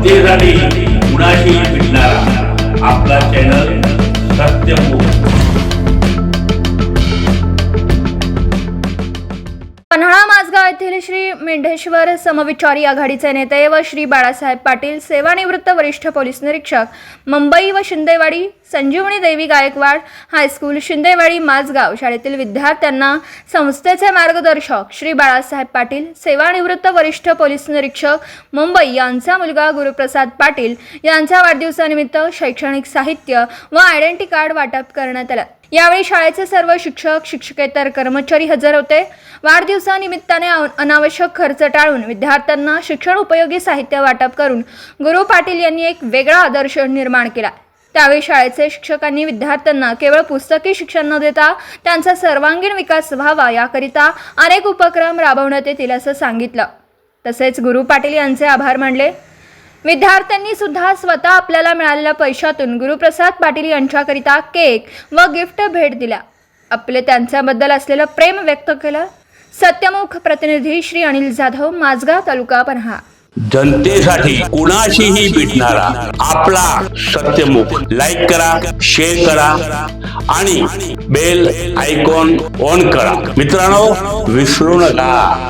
जनतेसाठी कुणाशी भेटणारा? आपला चॅनल येथील श्री मेंढेश्वर समविचारी आघाडीचे नेते व श्री बाळासाहेब पाटील सेवानिवृत्त वरिष्ठ पोलीस निरीक्षक मुंबई व शिंदेवाडी संजीवनी देवी गायकवाड हायस्कूल शिंदेवाडी माझगाव शाळेतील विद्यार्थ्यांना संस्थेचे मार्गदर्शक श्री बाळासाहेब पाटील सेवानिवृत्त वरिष्ठ पोलीस निरीक्षक मुंबई यांचा मुलगा गुरुप्रसाद पाटील यांच्या वाढदिवसानिमित्त शैक्षणिक साहित्य व आयडेंटी कार्ड वाटप करण्यात आलं. यावेळी शाळेचे सर्व शिक्षक शिक्षकेतर कर्मचारी हजर होते. वाढदिवसानिमित्ताने अव- अनावश्यक खर्च टाळून विद्यार्थ्यांना शिक्षण उपयोगी साहित्य वाटप करून गुरु पाटील यांनी एक वेगळा आदर्श निर्माण केला. त्यावेळी शाळेचे शिक्षकांनी विद्यार्थ्यांना केवळ पुस्तकी शिक्षण न देता त्यांचा सर्वांगीण विकास व्हावा याकरिता अनेक उपक्रम राबवण्यात येतील असं सांगितलं. तसेच गुरु पाटील यांचे आभार मानले. विद्यार्थ्यांनी सुद्धा स्वतः आपल्याला मिळालेल्या पैशातून गुरुप्रसाद पाटील यांच्याकरिता केक व गिफ्ट भेट दिल्या. आपले त्यांच्याबद्दल असलेलं प्रेम व्यक्त केलं. सत्यमुख प्रतिनिधी श्री अनिल जाधव माझगाव तालुका पन्हा जनतेसाठी कुणाशीही भेटणारा आपला सत्यमुख. लाईक करा शेअर करा आणि बेल आयकॉन ऑन करा. मित्रांनो विसरू नका.